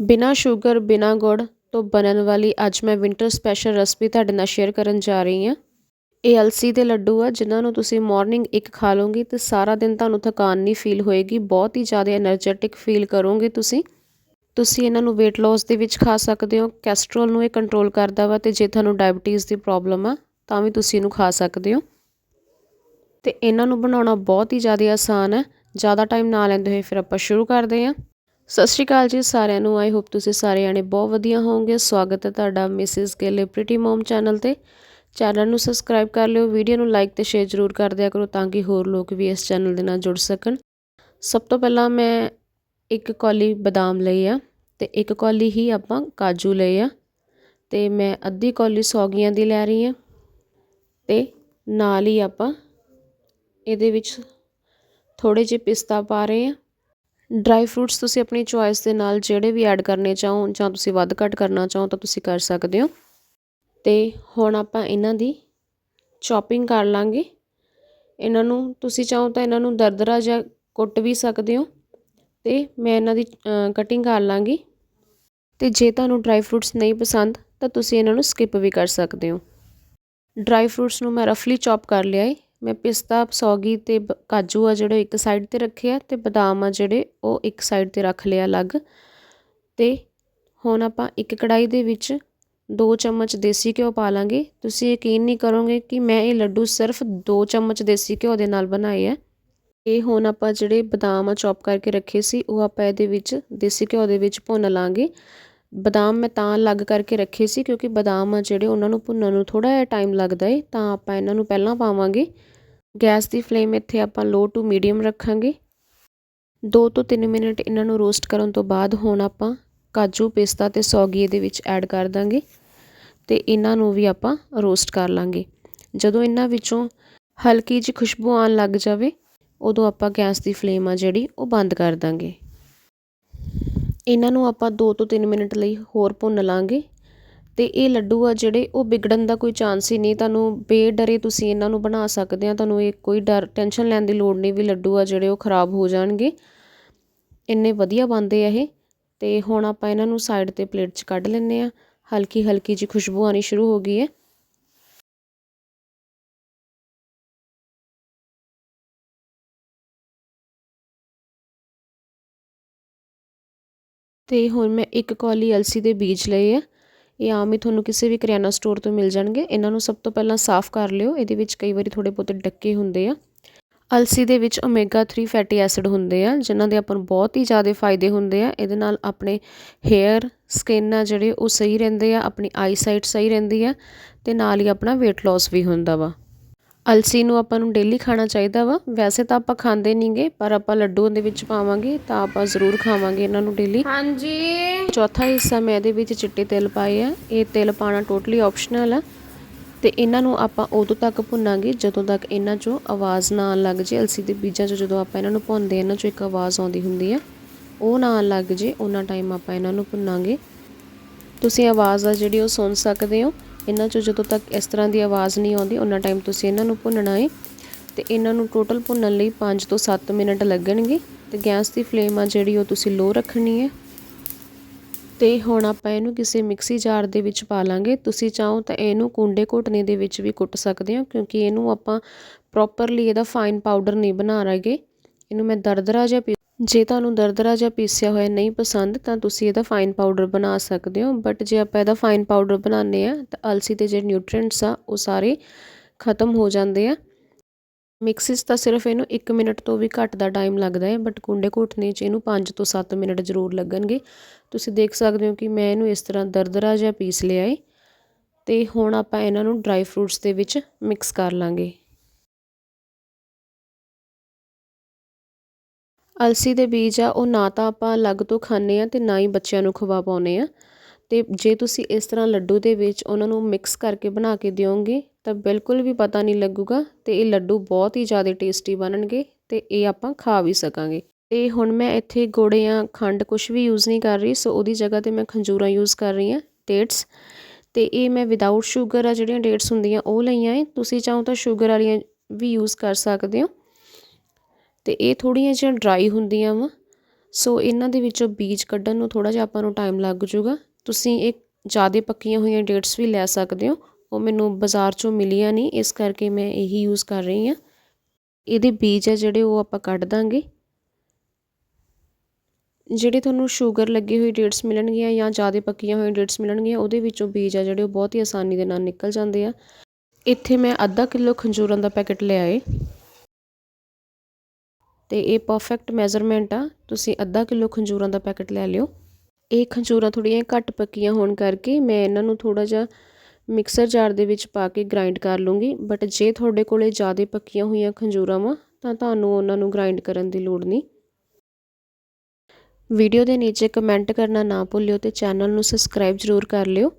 ਬਿਨਾਂ ਸ਼ੂਗਰ, ਬਿਨਾਂ ਗੁੜ ਤੋਂ ਬਣਨ ਵਾਲੀ ਅੱਜ ਮੈਂ ਵਿੰਟਰ ਸਪੈਸ਼ਲ ਰੈਸਪੀ ਤੁਹਾਡੇ ਨਾਲ ਸ਼ੇਅਰ ਕਰਨ ਜਾ ਰਹੀ ਹਾਂ। ਇਹ ਅਲਸੀ ਦੇ ਲੱਡੂ ਆ, ਜਿਨ੍ਹਾਂ ਨੂੰ ਤੁਸੀਂ ਮਾਰਨਿੰਗ ਇੱਕ ਖਾ ਲਓਗੇ ਤੇ ਸਾਰਾ ਦਿਨ ਤੁਹਾਨੂੰ ਥਕਾਨ ਨਹੀਂ ਫੀਲ ਹੋਏਗੀ, ਬਹੁਤ ਹੀ ਜ਼ਿਆਦਾ એનર્ਜੈਟਿਕ ਫੀਲ ਕਰੋਗੇ ਤੁਸੀਂ। ਤੁਸੀਂ ਇਹਨਾਂ ਨੂੰ weight loss ਦੇ ਵਿੱਚ ਖਾ ਸਕਦੇ ਹੋ ਕੈਸਟਰੋਲ ਨੂੰ ਇਹ ਕੰਟਰੋਲ ਕਰਦਾ ਵਾ ਤੇ ਜੇ ਤੁਹਾਨੂੰ ਡਾਇਬੀਟੀਜ਼ ਦੀ ਪ੍ਰੋਬਲਮ ਆ, ਤਾਂ ਵੀ ਤੁਸੀਂ ਇਹਨੂੰ ਖਾ ਸਕਦੇ ਹੋ। ਤੇ ਇਹਨਾਂ ਨੂੰ ਬਣਾਉਣਾ ਬਹੁਤ ਹੀ ਜ਼ਿਆਦਾ ਆਸਾਨ ਹੈ ਜ਼ਿਆਦਾ ਟਾਈਮ ਨਾ ਲੈਂਦੇ ਹੋਏ ਫਿਰ ਆਪਾਂ ਸ਼ੁਰੂ ਕਰਦੇ ਹਾਂ। ਸਤਿ ਸ਼੍ਰੀ ਅਕਾਲ ਜੀ ਸਾਰਿਆਂ ਨੂੰ। ਆਈ ਹੋਪ ਤੁਸੀਂ ਸਾਰੇ ਆਣੇ ਬਹੁਤ ਵਧੀਆ ਹੋਵੋਗੇ। ਸਵਾਗਤ ਹੈ ਤੁਹਾਡਾ Mrs Gele Preeti mum channel ਤੇ। ਚੈਨਲ ਨੂੰ ਸਬਸਕ੍ਰਾਈਬ ਕਰ ਲਿਓ, ਵੀਡੀਓ ਨੂੰ ਲਾਈਕ ਤੇ ਸ਼ੇਅਰ ਜ਼ਰੂਰ ਕਰ ਦਿਆ ਕਰੋ ਤਾਂ ਕਿ ਹੋਰ ਲੋਕ ਵੀ ਇਸ ਚੈਨਲ ਦੇ ਨਾਲ ਜੁੜ ਸਕਣ। ਸਭ ਤੋਂ ਪਹਿਲਾਂ ਮੈਂ ਇੱਕ ਕੌਲੀ ਬਦਾਮ ਲਈ ਆ ਤੇ ਇੱਕ ਕੌਲੀ ਹੀ ਆਪਾਂ ਕਾਜੂ ਲਏ ਆ ਤੇ ਮੈਂ ਅੱਧੀ ਕੌਲੀ ਸੌਗੀਆਂ ਦੀ ਲੈ ਰਹੀ ਆ ਤੇ ਨਾਲ ਹੀ ਆਪਾਂ ਇਹਦੇ ਵਿੱਚ ਥੋੜੇ ਜਿਹੇ ਪਿਸਤਾ ਪਾ ਰਹੇ ਆ। ਡਰਾਈ ਫਰੂਟਸ ਤੁਸੀਂ ਆਪਣੀ ਚੁਆਇਸ ਦੇ ਨਾਲ ਜਿਹੜੇ ਵੀ ਐਡ ਕਰਨੇ ਚਾਹੋ ਜਾਂ ਤੁਸੀਂ ਵੱਧ ਘੱਟ ਕਰਨਾ ਚਾਹੋ ਤਾਂ ਤੁਸੀਂ ਕਰ ਸਕਦੇ ਹੋ। ਤੇ ਹੁਣ ਆਪਾਂ ਇਹਨਾਂ ਦੀ ਚੌਪਿੰਗ ਕਰ ਲਾਂਗੇ। ਇਹਨਾਂ ਨੂੰ ਤੁਸੀਂ ਚਾਹੋ ਤਾਂ ਇਹਨਾਂ ਨੂੰ ਦਰਦਰਾ ਜਾਂ ਕੁੱਟ ਵੀ ਸਕਦੇ ਹੋ। ਤੇ ਮੈਂ ਇਹਨਾਂ ਦੀ ਕਟਿੰਗ ਕਰ ਲਾਂਗੀ। ਤੇ ਜੇ ਤੁਹਾਨੂੰ ਡਰਾਈ ਫਰੂਟਸ ਨਹੀਂ ਪਸੰਦ ਤਾਂ ਤੁਸੀਂ ਇਹਨਾਂ ਨੂੰ ਸਕਿਪ ਵੀ ਕਰ ਸਕਦੇ ਹੋ। ਡਰਾਈ ਫਰੂਟਸ ਨੂੰ ਮੈਂ ਰਫਲੀ ਚੌਪ ਕਰ ਲਿਆ ਏ। ਮੈਂ ਪਿਸਤਾ, ਸੌਗੀ ਅਤੇ ਬ, ਕਾਜੂ ਆ ਜਿਹੜੇ ਇੱਕ ਸਾਈਡ ਤੇ ਰੱਖੇ ਆ ਤੇ ਬਦਾਮ ਆ ਜਿਹੜੇ ਉਹ ਇੱਕ ਸਾਈਡ ਤੇ ਰੱਖ ਲਿਆ ਅਲੱਗ। ਅਤੇ ਹੁਣ ਆਪਾਂ ਇੱਕ ਕੜਾਹੀ ਦੇ ਵਿੱਚ ਦੋ ਚਮਚ ਦੇਸੀ ਘਿਓ ਪਾ ਲਾਂਗੇ। ਤੁਸੀਂ ਯਕੀਨ ਨਹੀਂ ਕਰੋਗੇ ਕਿ ਮੈਂ ਇਹ ਲੱਡੂ ਸਿਰਫ ਦੋ ਚਮਚ ਦੇਸੀ ਘਿਓ ਦੇ ਨਾਲ ਬਣਾਏ ਆ। ਇਹ ਹੁਣ ਆਪਾਂ ਜਿਹੜੇ ਬਦਾਮ ਆ ਚੌਪ ਕਰਕੇ ਰੱਖੇ ਸੀ, ਉਹ ਆਪਾਂ ਇਹਦੇ ਵਿੱਚ ਦੇਸੀ ਘਿਓ ਦੇ ਵਿੱਚ ਭੁੰਨ ਲਾਂਗੇ। ਬਦਾਮ ਮੈਂ ਤਾਂ ਅਲੱਗ ਕਰਕੇ ਰੱਖੇ ਸੀ ਕਿਉਂਕਿ ਬਦਾਮ ਆ ਜਿਹੜੇ ਉਹਨਾਂ ਨੂੰ ਭੁੰਨਣ ਨੂੰ ਥੋੜ੍ਹਾ ਜਿਹਾ ਟਾਈਮ ਲੱਗਦਾ ਹੈ ਤਾਂ ਆਪਾਂ ਇਹਨਾਂ ਨੂੰ ਪਹਿਲਾਂ ਪਾਵਾਂਗੇ। ਗੈਸ ਦੀ ਫਲੇਮ ਇੱਥੇ ਆਪਾਂ ਲੋ ਟੂ ਮੀਡੀਅਮ ਰੱਖਾਂਗੇ। 2 ਤੋਂ 3 ਮਿੰਟ ਇਹਨਾਂ ਨੂੰ ਰੋਸਟ ਕਰਨ ਤੋਂ ਬਾਅਦ ਹੁਣ ਆਪਾਂ ਕਾਜੂ, ਪਿਸਤਾ ਤੇ ਸੌਗੀ ਇਹਦੇ ਵਿੱਚ ਐਡ ਕਰ ਦਾਂਗੇ ਤੇ ਇਹਨਾਂ ਨੂੰ ਵੀ ਆਪਾਂ ਰੋਸਟ ਕਰ ਲਾਂਗੇ। ਜਦੋਂ ਇਹਨਾਂ ਵਿੱਚੋਂ ਹਲਕੀ ਜਿਹੀ ਖੁਸ਼ਬੂ ਆਉਣ ਲੱਗ ਜਾਵੇ, ਉਦੋਂ ਆਪਾਂ ਗੈਸ ਦੀ ਫਲੇਮ ਆ ਜਿਹੜੀ ਉਹ ਬੰਦ ਕਰ ਦਾਂਗੇ। ਇਹਨਾਂ ਨੂੰ ਆਪਾਂ ਦੋ ਤੋਂ ਤਿੰਨ ਮਿੰਟ ਲਈ ਹੋਰ ਭੁੰਨ ਲਾਂਗੇ। ਅਤੇ ਇਹ ਲੱਡੂ ਆ ਜਿਹੜੇ ਉਹ ਵਿਗੜਨ ਦਾ ਕੋਈ ਚਾਂਸ ਹੀ ਨਹੀਂ। ਤੁਹਾਨੂੰ ਬੇਡਰੇ ਤੁਸੀਂ ਇਹਨਾਂ ਨੂੰ ਬਣਾ ਸਕਦੇ ਆ। ਤੁਹਾਨੂੰ ਇਹ ਕੋਈ ਡਰ, ਟੈਨਸ਼ਨ ਲੈਣ ਦੀ ਲੋੜ ਨਹੀਂ ਵੀ ਲੱਡੂ ਆ ਜਿਹੜੇ ਉਹ ਖਰਾਬ ਹੋ ਜਾਣਗੇ। ਇੰਨੇ ਵਧੀਆ ਬਣਦੇ ਆ ਇਹ। ਅਤੇ ਹੁਣ ਆਪਾਂ ਇਹਨਾਂ ਨੂੰ ਸਾਈਡ ਤੇ ਪਲੇਟ 'ਚ ਕੱਢ ਲੈਂਦੇ ਆ। ਹਲਕੀ ਹਲਕੀ ਜੀ ਖੁਸ਼ਬੂ ਆਣੀ ਸ਼ੁਰੂ ਹੋ ਗਈ ਹੈ। ਅਤੇ ਹੁਣ ਮੈਂ ਇੱਕ ਕੌਲੀ ਅਲਸੀ ਦੇ ਬੀਜ ਲਏ ਆ। ਇਹ ਆਮ ਹੀ ਤੁਹਾਨੂੰ ਕਿਸੇ ਵੀ ਕਰਿਆਨਾ ਸਟੋਰ ਤੋਂ ਮਿਲ ਜਾਣਗੇ। ਇਹਨਾਂ ਨੂੰ ਸਭ ਤੋਂ ਪਹਿਲਾਂ ਸਾਫ਼ ਕਰ ਲਿਓ। ਇਹਦੇ ਵਿੱਚ ਕਈ ਵਾਰੀ ਥੋੜ੍ਹੇ ਬਹੁਤੇ ਡੱਕੇ ਹੁੰਦੇ ਆ। ਅਲਸੀ ਦੇ ਵਿੱਚ ਓਮੇਗਾ 3 ਫੈਟੀ ਐਸਿਡ ਹੁੰਦੇ ਆ, ਜਿਨ੍ਹਾਂ ਦੇ ਆਪਾਂ ਨੂੰ ਬਹੁਤ ਹੀ ਜ਼ਿਆਦਾ ਫਾਇਦੇ ਹੁੰਦੇ ਆ। ਇਹਦੇ ਨਾਲ ਆਪਣੇ ਹੇਅਰ ਸਕਿਨ ਆ ਜਿਹੜੇ ਉਹ ਸਹੀ ਰਹਿੰਦੇ ਆ, ਆਪਣੀ ਆਈਸਾਈਟ ਸਹੀ ਰਹਿੰਦੀ ਆ ਤੇ ਨਾਲ ਹੀ ਆਪਣਾ weight loss ਵੀ ਹੁੰਦਾ ਵਾ। ਅਲਸੀ ਨੂੰ ਆਪਾਂ ਨੂੰ ਡੇਲੀ ਖਾਣਾ ਚਾਹੀਦਾ ਵਾ। ਵੈਸੇ ਤਾਂ ਆਪਾਂ ਖਾਂਦੇ ਨਹੀਂਗੇ ਪਰ ਆਪਾਂ ਲੱਡੂਆਂ ਦੇ ਵਿੱਚ ਪਾਵਾਂਗੇ ਤਾਂ ਆਪਾਂ ਜ਼ਰੂਰ ਖਾਵਾਂਗੇ ਇਹਨਾਂ ਨੂੰ ਡੇਲੀ ਹਾਂਜੀ। ਚੌਥਾ ਹਿੱਸਾ ਮੈਂ ਇਹਦੇ ਵਿੱਚ ਚਿੱਟੇ ਤਿਲ ਪਾਏ ਆ। ਇਹ ਤਿਲ ਪਾਣਾ ਟੋਟਲੀ ਆਪਸ਼ਨਲ ਆ। ਤੇ ਇਹਨਾਂ ਨੂੰ ਆਪਾਂ ਉਦੋਂ ਤੱਕ ਭੁੰਨਾਂਗੇ ਜਦੋਂ ਤੱਕ ਇਹਨਾਂ 'ਚੋਂ ਆਵਾਜ਼ ਨਾ ਆਉਣ ਲੱਗ ਜੇ। ਅਲਸੀ ਦੇ ਬੀਜਾਂ 'ਚ ਜਦੋਂ ਆਪਾਂ ਇਹਨਾਂ ਨੂੰ ਭੁੰਨਦੇ ਇਹਨਾਂ 'ਚੋਂ ਇੱਕ ਆਵਾਜ਼ ਆਉਂਦੀ ਹੁੰਦੀ ਆ। ਉਹ ਨਾ ਆਉਣ ਲੱਗ ਜੇ ਉਹਨਾਂ ਟਾਈਮ ਆਪਾਂ ਇਹਨਾਂ ਨੂੰ ਭੁੰਨਾਂਗੇ। ਤੁਸੀਂ ਆਵਾਜ਼ ਆ ਜਿਹੜੀ ਉਹ ਸੁਣ ਸਕਦੇ ਹੋ। ਇਹਨਾਂ 'ਚੋਂ ਜਦੋਂ ਤੱਕ ਇਸ ਤਰ੍ਹਾਂ ਦੀ ਆਵਾਜ਼ ਨਹੀਂ ਆਉਂਦੀ, ਉਹਨਾਂ ਟਾਈਮ ਤੁਸੀਂ ਇਹਨਾਂ ਨੂੰ ਭੁੰਨਣਾ ਹੈ ਤੇ ਇਹਨਾਂ ਨੂੰ ਟੋਟਲ ਭੁੰਨਣ ਲਈ 5 ਤੋਂ 7 ਮਿੰਟ ਲੱਗਣਗੇ। ਤੇ ਗੈਸ ਦੀ ਫਲੇਮ ਆ ਜਿਹੜੀ, ਉਹ ਤੁਸੀਂ ਲੋ ਰੱਖਣੀ ਹੈ ਤੇ ਹੁਣ ਆਪਾਂ ਇਹਨੂੰ ਕਿਸੇ ਮਿਕਸੀ ਜਾਰ ਦੇ ਵਿੱਚ ਪਾ ਲਾਂਗੇ। ਤੁਸੀਂ ਚਾਹੋ ਤਾਂ ਇਹਨੂੰ ਕੁੰਡੇ ਘੁੱਟਣੇ ਦੇ ਵਿੱਚ ਵੀ ਕੁੱਟ ਸਕਦੇ ਹੋ, ਕਿਉਂਕਿ ਇਹਨੂੰ ਆਪਾਂ ਪ੍ਰੋਪਰਲੀ ਇਹਦਾ ਫਾਈਨ ਪਾਊਡਰ ਨਹੀਂ ਬਣਾ ਰਹੇਗੇ ਇਹਨੂੰ ਮੈਂ ਦਰਦਰਾ ਜਿਹਾ ਜੇ ਤੁਹਾਨੂੰ ਦਰਦਰਾ ਜਿਹਾ ਪੀਸਿਆ ਹੋਇਆ ਨਹੀਂ ਪਸੰਦ, ਤਾਂ ਤੁਸੀਂ ਇਹਦਾ ਫਾਈਨ ਪਾਊਡਰ ਬਣਾ ਸਕਦੇ ਹੋ। ਬਟ ਜੇ ਆਪਾਂ ਇਹਦਾ ਫਾਈਨ ਪਾਊਡਰ ਬਣਾਉਂਦੇ ਆ ਤਾਂ ਅਲਸੀ ਦੇ ਜਿਹੜੇ ਨਿਊਟ੍ਰੀਐਂਟਸ ਆ, ਉਹ ਸਾਰੇ ਖਤਮ ਹੋ ਜਾਂਦੇ ਆ। ਮਿਕਸਿਸ ਤਾਂ ਸਿਰਫ ਇਹਨੂੰ 1 ਮਿੰਟ ਤੋਂ ਵੀ ਘੱਟ ਦਾ ਟਾਈਮ ਲੱਗਦਾ ਹੈ ਬਟ ਕੁੰਡੇ ਘੁੱਟਣੇ 'ਚ ਇਹਨੂੰ 5 ਤੋਂ 7 ਮਿੰਟ ਜ਼ਰੂਰ ਲੱਗਣਗੇ। ਤੁਸੀਂ ਦੇਖ ਸਕਦੇ ਹੋ ਕਿ ਮੈਂ ਇਹਨੂੰ ਇਸ ਤਰ੍ਹਾਂ ਦਰਦਰਾ ਜਿਹਾ ਪੀਸ ਲਿਆ ਹੈ ਤੇ ਹੁਣ ਆਪਾਂ ਇਹਨਾਂ ਨੂੰ ਡਰਾਈ ਫਰੂਟਸ ਦੇ ਵਿੱਚ ਮਿਕਸ ਕਰ ਲਾਂਗੇ। ਅਲਸੀ ਦੇ ਬੀਜ ਆ, ਉਹ ਨਾ ਤਾਂ ਆਪਾਂ ਅਲੱਗ ਤੋਂ ਖਾਂਦੇ ਹਾਂ ਅਤੇ ਨਾ ਹੀ ਬੱਚਿਆਂ ਨੂੰ ਖਵਾ ਪਾਉਂਦੇ ਹਾਂ। ਅਤੇ ਜੇ ਤੁਸੀਂ ਇਸ ਤਰ੍ਹਾਂ ਲੱਡੂ ਦੇ ਵਿੱਚ ਉਹਨਾਂ ਨੂੰ ਮਿਕਸ ਕਰਕੇ ਬਣਾ ਕੇ ਦਿਓਗੇ, ਤਾਂ ਬਿਲਕੁਲ ਵੀ ਪਤਾ ਨਹੀਂ ਲੱਗੂਗਾ ਅਤੇ ਇਹ ਲੱਡੂ ਬਹੁਤ ਹੀ ਜ਼ਿਆਦਾ ਟੇਸਟੀ ਬਣਨਗੇ ਅਤੇ ਇਹ ਆਪਾਂ ਖਾ ਵੀ ਸਕਾਂਗੇ। ਅਤੇ ਹੁਣ ਮੈਂ ਇੱਥੇ ਗੁੜ ਜਾਂ ਖੰਡ ਕੁਛ ਵੀ ਯੂਜ਼ ਨਹੀਂ ਕਰ ਰਹੀ, ਸੋ ਉਹਦੀ ਜਗ੍ਹਾ ਤੇ ਮੈਂ ਖੰਜੂਰਾ ਯੂਜ਼ ਕਰ ਰਹੀ ਹਾਂ ਡੇਟਸ ਅਤੇ ਇਹ ਮੈਂ ਵਿਦਆਊਟ ਸ਼ੂਗਰ ਆ ਜਿਹੜੀਆਂ ਡੇਟਸ ਹੁੰਦੀਆਂ ਉਹ ਲਈਆਂ ਏ। ਤੁਸੀਂ ਚਾਹੋ ਤਾਂ ਸ਼ੂਗਰ ਵਾਲੀਆਂ ਵੀ ਯੂਜ਼ ਕਰ ਸਕਦੇ ਹੋ। ਅਤੇ ਇਹ ਥੋੜ੍ਹੀਆਂ ਜਿਹੀਆਂ ਡਰਾਈ ਹੁੰਦੀਆਂ ਵਾ। ਸੋ ਇਹਨਾਂ ਦੇ ਵਿੱਚੋਂ ਬੀਜ ਕੱਢਣ ਨੂੰ ਥੋੜ੍ਹਾ ਜਿਹਾ ਆਪਾਂ ਨੂੰ ਟਾਈਮ ਲੱਗ ਜੂਗਾ ਤੁਸੀਂ ਇਹ ਜ਼ਿਆਦਾ ਪੱਕੀਆਂ ਹੋਈਆਂ ਡੇਟਸ ਵੀ ਲੈ ਸਕਦੇ ਹੋ। ਉਹ ਮੈਨੂੰ ਬਾਜ਼ਾਰ ਚੋਂ ਮਿਲੀਆਂ ਨਹੀਂ, ਇਸ ਕਰਕੇ ਮੈਂ ਇਹੀ ਯੂਜ਼ ਕਰ ਰਹੀ ਹਾਂ। ਇਹਦੇ ਬੀਜ ਆ ਜਿਹੜੇ ਉਹ ਆਪਾਂ ਕੱਢ ਦਾਂਗੇ। ਜਿਹੜੇ ਤੁਹਾਨੂੰ ਸ਼ੂਗਰ ਲੱਗੀ ਹੋਈ ਡੇਟਸ ਮਿਲਣਗੀਆਂ ਜਾਂ ਜ਼ਿਆਦਾ ਪੱਕੀਆਂ ਹੋਈਆਂ ਡੇਟਸ ਮਿਲਣਗੀਆਂ, ਉਹਦੇ ਵਿੱਚੋਂ ਬੀਜ ਆ ਜਿਹੜੇ ਉਹ ਬਹੁਤ ਹੀ ਆਸਾਨੀ ਦੇ ਨਾਲ ਨਿਕਲ ਜਾਂਦੇ ਆ। ਇੱਥੇ ਮੈਂ ਅੱਧਾ ਕਿਲੋ ਖੰਜੂਰਾਂ ਦਾ ਪੈਕੇਟ ਲਿਆਏ ਅਤੇ ਇਹ ਪਰਫੈਕਟ ਮੈਜ਼ਰਮੈਂਟ ਆ। ਤੁਸੀਂ ਅੱਧਾ ਕਿਲੋ ਖੰਜੂਰਾਂ ਦਾ ਪੈਕੇਟ ਲੈ ਲਿਓ। ਇਹ ਖੰਜੂਰਾਂ ਥੋੜ੍ਹੀਆਂ ਘੱਟ ਪੱਕੀਆਂ ਹੋਣ ਕਰਕੇ ਮੈਂ ਇਹਨਾਂ ਨੂੰ ਥੋੜ੍ਹਾ ਜਿਹਾ ਮਿਕਸਰ ਜਾਰ ਦੇ ਵਿੱਚ ਪਾ ਕੇ ਗ੍ਰਾਈਂਡ ਕਰ ਲੂੰਗੀ। ਬਟ ਜੇ ਤੁਹਾਡੇ ਕੋਲੇ ਜ਼ਿਆਦਾ ਪੱਕੀਆਂ ਹੋਈਆਂ ਖੰਜੂਰਾਂ ਵਾ, ਤਾਂ ਤੁਹਾਨੂੰ ਉਹਨਾਂ ਨੂੰ ਗ੍ਰਾਇੰਡ ਕਰਨ ਦੀ ਲੋੜ ਨਹੀਂ। ਵੀਡੀਓ ਦੇ ਨੀਚੇ ਕਮੈਂਟ ਕਰਨਾ ਨਾ ਭੁੱਲਿਓ ਤੇ ਚੈਨਲ ਨੂੰ ਸਬਸਕ੍ਰਾਈਬ ਜ਼ਰੂਰ ਕਰ ਲਿਓ।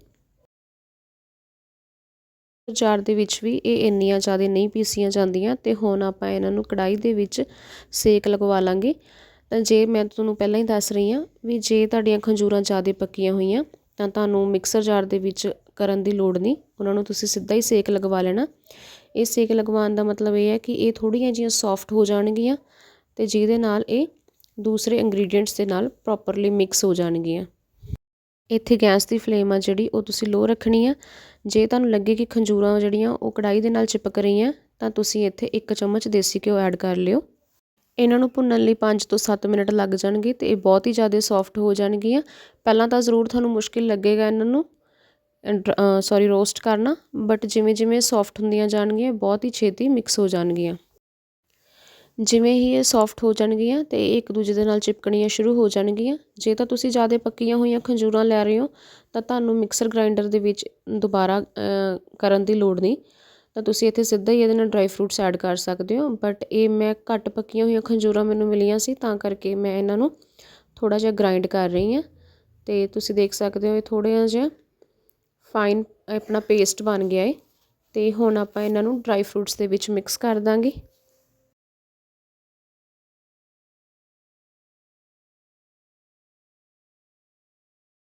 ਜਾਰ ਦੇ ਵਿੱਚ ਵੀ ਇਹ ਇੰਨੀਆਂ ਜ਼ਿਆਦਾ ਨਹੀਂ ਪੀਸੀਆਂ ਜਾਂਦੀਆਂ ਤੇ ਹੁਣ ਆਪਾਂ ਇਹਨਾਂ ਨੂੰ ਕੜਾਈ ਦੇ ਵਿੱਚ ਸੇਕ ਲਗਵਾ ਲਾਂਗੇ। ਤਾਂ ਜੇ ਮੈਂ ਤੁਹਾਨੂੰ ਪਹਿਲਾਂ ਹੀ ਦੱਸ ਰਹੀ ਹਾਂ ਵੀ ਜੇ ਤੁਹਾਡੀਆਂ ਖੰਜੂਰਾਂ ਜ਼ਿਆਦਾ ਪੱਕੀਆਂ ਹੋਈਆਂ, ਤਾਂ ਤੁਹਾਨੂੰ ਮਿਕਸਰ ਜਾਰ ਦੇ ਵਿੱਚ ਕਰਨ ਦੀ ਲੋੜ ਨਹੀਂ, ਉਹਨਾਂ ਨੂੰ ਤੁਸੀਂ ਸਿੱਧਾ ਹੀ ਸੇਕ ਲਗਵਾ ਲੈਣਾ। ਇਹ ਸੇਕ ਲਗਵਾਉਣ ਦਾ ਮਤਲਬ ਇਹ ਹੈ ਕਿ ਇਹ ਥੋੜੀਆਂ ਜੀਆਂ ਸੌਫਟ ਹੋ ਜਾਣਗੀਆਂ ਤੇ ਜਿਹਦੇ ਨਾਲ ਇਹ ਦੂਸਰੇ ਇੰਗਰੀਡੀਅੰਟਸ ਦੇ ਨਾਲ ਪ੍ਰੋਪਰਲੀ ਮਿਕਸ ਹੋ ਜਾਣਗੀਆਂ। ਇੱਥੇ ਗੈਸ ਦੀ ਫਲੇਮ ਆ ਜਿਹੜੀ, ਉਹ ਤੁਸੀਂ ਲੋ ਰੱਖਣੀ ਆ ਜੇ ਤੁਹਾਨੂੰ ਲੱਗੇ ਕਿ ਖੰਜੂਰਾਂ ਜਿਹੜੀਆਂ ਉਹ ਕੜਾਈ ਦੇ ਨਾਲ ਚਿਪਕ ਰਹੀਆਂ, ਤਾਂ ਤੁਸੀਂ ਇੱਥੇ ਇੱਕ ਚਮਚ ਦੇਸੀ ਘਿਓ ਐਡ ਕਰ ਲਿਓ। ਇਹਨਾਂ ਨੂੰ ਭੁੰਨਣ ਲਈ 5 ਤੋਂ 7 ਮਿੰਟ ਲੱਗ ਜਾਣਗੇ ਤੇ ਇਹ ਬਹੁਤ ਹੀ ਜ਼ਿਆਦਾ ਸੌਫਟ ਹੋ ਜਾਣਗੀਆਂ। ਪਹਿਲਾਂ ਤਾਂ ਜ਼ਰੂਰ ਤੁਹਾਨੂੰ ਮੁਸ਼ਕਿਲ ਲੱਗੇਗਾ ਇਹਨਾਂ ਨੂੰ ਸੌਰੀ ਰੋਸਟ ਕਰਨਾ ਬਟ ਜਿਵੇਂ ਜਿਵੇਂ ਸੌਫਟ ਹੁੰਦੀਆਂ ਜਾਣਗੀਆਂ, ਬਹੁਤ ਹੀ ਛੇਤੀ ਮਿਕਸ ਹੋ ਜਾਣਗੀਆਂ। ਜਿਵੇਂ ਹੀ ਇਹ ਸੌਫਟ ਹੋ ਜਾਣਗੀਆਂ ਤੇ ਇੱਕ ਦੂਜੇ ਦੇ ਨਾਲ ਚਿਪਕਣੀਆਂ ਸ਼ੁਰੂ ਹੋ ਜਾਣਗੀਆਂ। ਜੇ ਤਾਂ ਤੁਸੀਂ ਜ਼ਿਆਦਾ ਪੱਕੀਆਂ ਹੋਈਆਂ ਖੰਜੂਰਾਂ ਲੈ ਰਹੇ ਹੋ, ਤਾਂ ਤੁਹਾਨੂੰ ਮਿਕਸਰ ਗ੍ਰਾਈਂਡਰ ਦੇ ਵਿੱਚ ਦੁਬਾਰਾ ਕਰਨ ਦੀ ਲੋੜ ਨਹੀਂ। ਤਾਂ ਤੁਸੀਂ ਇੱਥੇ ਸਿੱਧਾ ਹੀ ਇਹਦੇ ਨਾਲ ਡਰਾਈ ਫਰੂਟਸ ਐਡ ਕਰ ਸਕਦੇ ਹੋ। ਬਟ ਇਹ ਮੈਂ ਘੱਟ ਪੱਕੀਆਂ ਹੋਈਆਂ ਖੰਜੂਰਾਂ ਮੈਨੂੰ ਮਿਲੀਆਂ ਸੀ, ਤਾਂ ਕਰਕੇ ਮੈਂ ਇਹਨਾਂ ਨੂੰ ਥੋੜਾ ਜਿਹਾ ਗ੍ਰਾਈਂਡ ਕਰ ਰਹੀ ਹਾਂ। ਤੇ ਤੁਸੀਂ ਦੇਖ ਸਕਦੇ ਹੋ ਇਹ ਥੋੜਾ ਜਿਹਾ ਫਾਈਨ ਆਪਣਾ ਪੇਸਟ ਬਣ ਗਿਆ ਹੈ ਤੇ ਹੁਣ ਆਪਾਂ ਇਹਨਾਂ ਨੂੰ ਡਰਾਈ ਫਰੂਟਸ ਦੇ ਵਿੱਚ ਮਿਕਸ ਕਰ ਦਾਂਗੇ।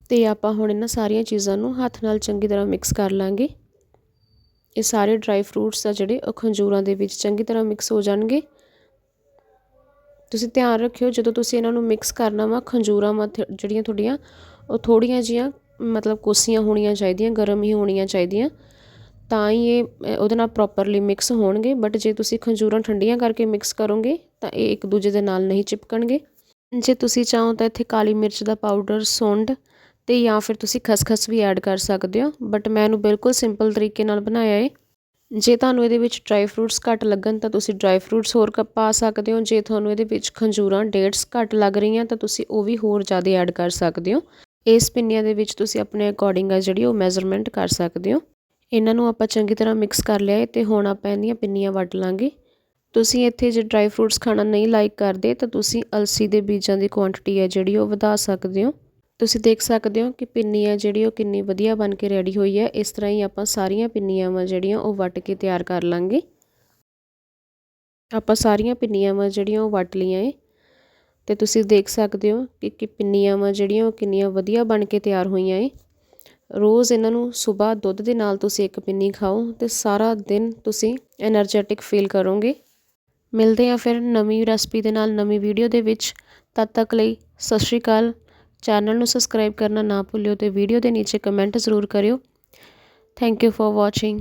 ਅਤੇ ਆਪਾਂ ਹੁਣ ਇਹਨਾਂ ਸਾਰੀਆਂ ਚੀਜ਼ਾਂ ਨੂੰ ਹੱਥ ਨਾਲ ਚੰਗੀ ਤਰ੍ਹਾਂ ਮਿਕਸ ਕਰ ਲਾਂਗੇ। ਇਹ ਸਾਰੇ ਡਰਾਈ ਫਰੂਟਸ ਆ ਜਿਹੜੇ ਉਹ ਖੰਜੂਰਾਂ ਦੇ ਵਿੱਚ ਚੰਗੀ ਤਰ੍ਹਾਂ ਮਿਕਸ ਹੋ ਜਾਣਗੇ। ਤੁਸੀਂ ਧਿਆਨ ਰੱਖਿਓ, ਜਦੋਂ ਤੁਸੀਂ ਇਹਨਾਂ ਨੂੰ ਮਿਕਸ ਕਰਨਾ ਵਾ, ਖੰਜੂਰਾਂ ਵਾ ਜਿਹੜੀਆਂ ਤੁਹਾਡੀਆਂ, ਉਹ ਥੋੜੀਆਂ ਜੀਆਂ ਮਤਲਬ ਕੋਸੀਆਂ ਹੋਣੀਆਂ ਚਾਹੀਦੀਆਂ, ਗਰਮ ਹੀ ਹੋਣੀਆਂ ਚਾਹੀਦੀਆਂ। ਤਾਂ ਹੀ ਇਹ ਉਹਦੇ ਨਾਲ ਪ੍ਰੋਪਰਲੀ ਮਿਕਸ ਹੋਣਗੇ। ਬਟ ਜੇ ਤੁਸੀਂ ਖੰਜੂਰਾਂ ਠੰਡੀਆਂ ਕਰਕੇ ਮਿਕਸ ਕਰੋਗੇ, ਤਾਂ ਇਹ ਇੱਕ ਦੂਜੇ ਦੇ ਨਾਲ ਨਹੀਂ ਚਿਪਕਣਗੇ। ਜੇ ਤੁਸੀਂ ਚਾਹੋ ਤਾਂ ਇੱਥੇ ਕਾਲੀ ਮਿਰਚ ਦਾ ਪਾਊਡਰ ਸੁੰਡ ਅਤੇ ਜਾਂ ਫਿਰ ਤੁਸੀਂ ਖਸਖਸ ਵੀ ਐਡ ਕਰ ਸਕਦੇ ਹੋ ਬਟ ਮੈਂ ਇਹਨੂੰ ਬਿਲਕੁਲ ਸਿੰਪਲ ਤਰੀਕੇ ਨਾਲ ਬਣਾਇਆ ਏ। ਜੇ ਤੁਹਾਨੂੰ ਇਹਦੇ ਵਿੱਚ ਡਰਾਈ ਫਰੂਟਸ ਘੱਟ ਲੱਗਣ ਤਾਂ ਤੁਸੀਂ ਡਰਾਈ ਫਰੂਟਸ ਹੋਰ ਪਾ ਸਕਦੇ ਹੋ, ਜੇ ਤੁਹਾਨੂੰ ਇਹਦੇ ਵਿੱਚ ਖੰਜੂਰਾਂ ਡੇਟਸ ਘੱਟ ਲੱਗ ਰਹੀਆਂ ਤਾਂ ਤੁਸੀਂ ਉਹ ਵੀ ਹੋਰ ਜ਼ਿਆਦਾ ਐਡ ਕਰ ਸਕਦੇ ਹੋ। ਇਸ ਪਿੰਨੀਆਂ ਦੇ ਵਿੱਚ ਤੁਸੀਂ ਆਪਣੇ ਅਕੋਰਡਿੰਗ ਆ ਜਿਹੜੀ ਉਹ ਮੈਜ਼ਰਮੈਂਟ ਕਰ ਸਕਦੇ ਹੋ। ਇਹਨਾਂ ਨੂੰ ਆਪਾਂ ਚੰਗੀ ਤਰ੍ਹਾਂ ਮਿਕਸ ਕਰ ਲਿਆ ਹੈ ਤੇ ਹੁਣ ਆਪਾਂ ਇਹਦੀਆਂ ਪਿੰਨੀਆਂ ਵੱਟ ਲਾਂਗੇ। ਤੁਸੀਂ ਇੱਥੇ ਜੇ ਡਰਾਈ ਫਰੂਟਸ ਖਾਣਾ ਨਹੀਂ ਲਾਈਕ ਕਰਦੇ ਤਾਂ ਤੁਸੀਂ ਅਲਸੀ ਦੇ ਬੀਜਾਂ ਦੀ ਕੁਆਂਟੀਟੀ ਹੈ ਜਿਹੜੀ ਉਹ ਵਧਾ ਸਕਦੇ ਹੋ। ਤੁਸੀਂ ਦੇਖ ਸਕਦੇ ਹੋ ਕਿ ਪਿੰਨੀ ਆ ਜਿਹੜੀ ਉਹ ਕਿੰਨੀ ਵਧੀਆ ਬਣ ਕੇ ਰੈਡੀ ਹੋਈ ਹੈ। ਇਸ ਤਰ੍ਹਾਂ ਹੀ ਆਪਾਂ ਸਾਰੀਆਂ ਪਿੰਨੀਆਂ ਵਾਂ ਜਿਹੜੀਆਂ ਉਹ ਵੱਟ ਕੇ ਤਿਆਰ ਕਰ ਲਾਂਗੇ। ਆਪਾਂ ਸਾਰੀਆਂ ਪਿੰਨੀਆਂ ਵਾਂ ਜਿਹੜੀਆਂ ਉਹ ਵੱਟ ਲਈਆਂ ਏ। ਤੇ ਤੁਸੀਂ ਦੇਖ ਸਕਦੇ ਹੋ ਕਿ ਕਿ ਪਿੰਨੀਆਂ ਵਾਂ ਜਿਹੜੀਆਂ ਉਹ ਕਿੰਨੀਆਂ ਵਧੀਆ ਬਣ ਕੇ ਤਿਆਰ ਹੋਈਆਂ ਏ। ਰੋਜ਼ ਇਹਨਾਂ ਨੂੰ ਸਵੇਰ ਦੁੱਧ ਦੇ ਨਾਲ ਤੁਸੀਂ ਇੱਕ ਪਿੰਨੀ ਖਾਓ ਤੇ ਸਾਰਾ ਦਿਨ ਤੁਸੀਂ એનર્ਜੈਟਿਕ ਫੀਲ ਕਰੋਗੇ। ਮਿਲਦੇ ਆ ਫਿਰ ਨਵੀਂ ਰੈਸਪੀ ਦੇ ਨਾਲ ਨਵੀਂ ਵੀਡੀਓ ਦੇ ਵਿੱਚ। ਤਦ ਤੱਕ ਲਈ ਸਤਿ ਸ਼੍ਰੀ ਅਕਾਲ। ਚੈਨਲ ਨੂੰ ਸਬਸਕ੍ਰਾਈਬ ਕਰਨਾ ਨਾ ਭੁੱਲਿਓ ਤੇ ਵੀਡੀਓ ਦੇ ਨੀਚੇ ਕਮੈਂਟ ਜ਼ਰੂਰ ਕਰਿਓ। Thank you for watching